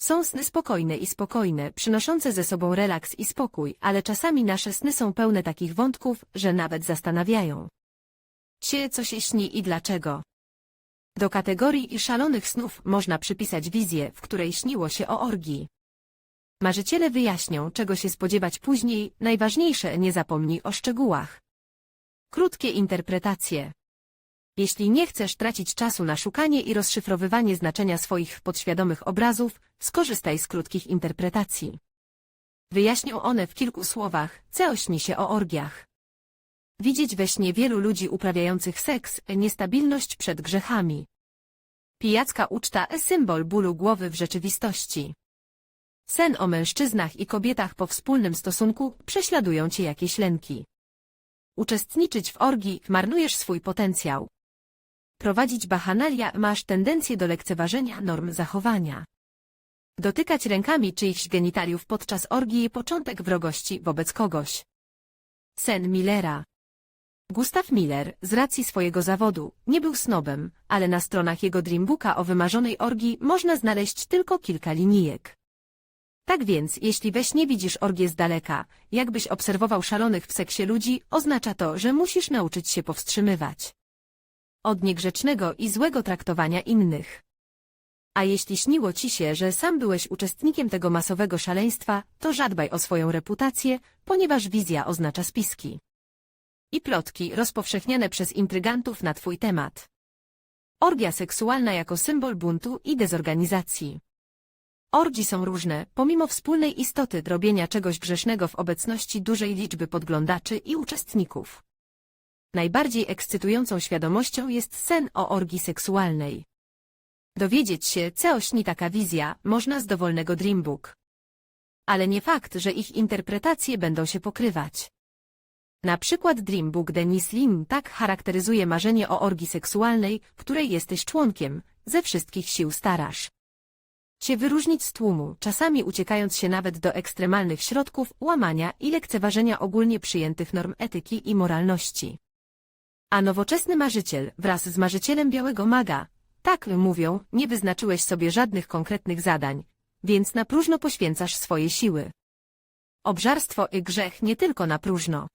Są sny spokojne i spokojne, przynoszące ze sobą relaks i spokój, ale czasami nasze sny są pełne takich wątków, że nawet zastanawiają się, co się śni i dlaczego. Do kategorii szalonych snów można przypisać wizję, w której śniło się o orgii. Marzyciele wyjaśnią, czego się spodziewać później, najważniejsze nie zapomnij o szczegółach. Krótkie interpretacje. Jeśli nie chcesz tracić czasu na szukanie i rozszyfrowywanie znaczenia swoich podświadomych obrazów, skorzystaj z krótkich interpretacji. Wyjaśnią one w kilku słowach, co śni się o orgiach. Widzieć we śnie wielu ludzi uprawiających seks, niestabilność przed grzechami. Pijacka uczta – symbol bólu głowy w rzeczywistości. Sen o mężczyznach i kobietach po wspólnym stosunku prześladują cię jakieś lęki. Uczestniczyć w orgii marnujesz swój potencjał. Prowadzić bachanalia masz tendencję do lekceważenia norm zachowania. Dotykać rękami czyichś genitaliów podczas orgii początek wrogości wobec kogoś. Sen Millera Gustav Miller, z racji swojego zawodu, nie był snobem, ale na stronach jego Dreambooka o wymarzonej orgii można znaleźć tylko kilka linijek. Tak więc, jeśli we śnie widzisz orgię z daleka, jakbyś obserwował szalonych w seksie ludzi, oznacza to, że musisz nauczyć się powstrzymywać od niegrzecznego i złego traktowania innych. A jeśli śniło ci się, że sam byłeś uczestnikiem tego masowego szaleństwa, to żadbaj o swoją reputację, ponieważ wizja oznacza spiski. I plotki rozpowszechniane przez intrygantów na twój temat. Orgia seksualna jako symbol buntu i dezorganizacji. Orgi są różne, pomimo wspólnej istoty robienia czegoś grzesznego w obecności dużej liczby podglądaczy i uczestników. Najbardziej ekscytującą świadomością jest sen o orgii seksualnej. Dowiedzieć się, co śni taka wizja, można z dowolnego Dreambook. Ale nie fakt, że ich interpretacje będą się pokrywać. Na przykład Dreambook Denis Lim tak charakteryzuje marzenie o orgii seksualnej, której jesteś członkiem, ze wszystkich sił starasz się wyróżnić z tłumu, czasami uciekając się nawet do ekstremalnych środków łamania i lekceważenia ogólnie przyjętych norm etyki i moralności. A nowoczesny marzyciel wraz z marzycielem białego maga, tak mówią, nie wyznaczyłeś sobie żadnych konkretnych zadań, więc na próżno poświęcasz swoje siły. Obżarstwo i grzech nie tylko na próżno.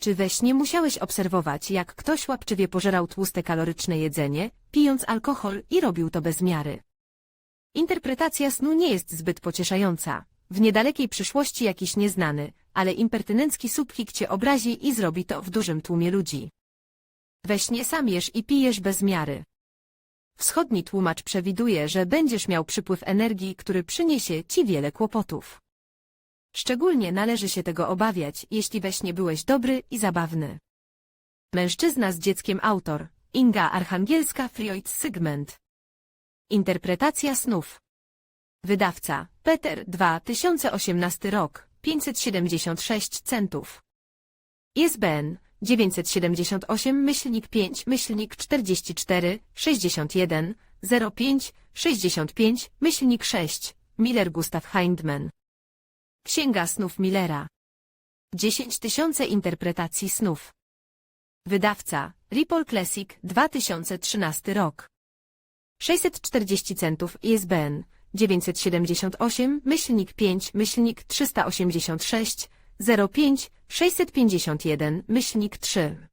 Czy we śnie musiałeś obserwować, jak ktoś łapczywie pożerał tłuste kaloryczne jedzenie, pijąc alkohol i robił to bez miary? Interpretacja snu nie jest zbyt pocieszająca. W niedalekiej przyszłości jakiś nieznany, ale impertynencki subhik cię obrazi i zrobi to w dużym tłumie ludzi. We śnie sam jesz i pijesz bez miary. Wschodni tłumacz przewiduje, że będziesz miał przypływ energii, który przyniesie ci wiele kłopotów. Szczególnie należy się tego obawiać, jeśli we śnie byłeś dobry i zabawny. Mężczyzna z dzieckiem autor, Inga Archangielska Freud Sygment. Interpretacja snów. Wydawca, Peter 2018 rok, 576 centów. ISBN 978 myślnik 5 myślnik 44 61 05 65 myślnik 6 Miller Gustav Hindman. Księga snów Millera. 10 tysiące interpretacji snów. Wydawca Ripple Classic 2013 rok. 640 centów ISBN 978 myślnik 5 myślnik 386 05 651 myślnik 3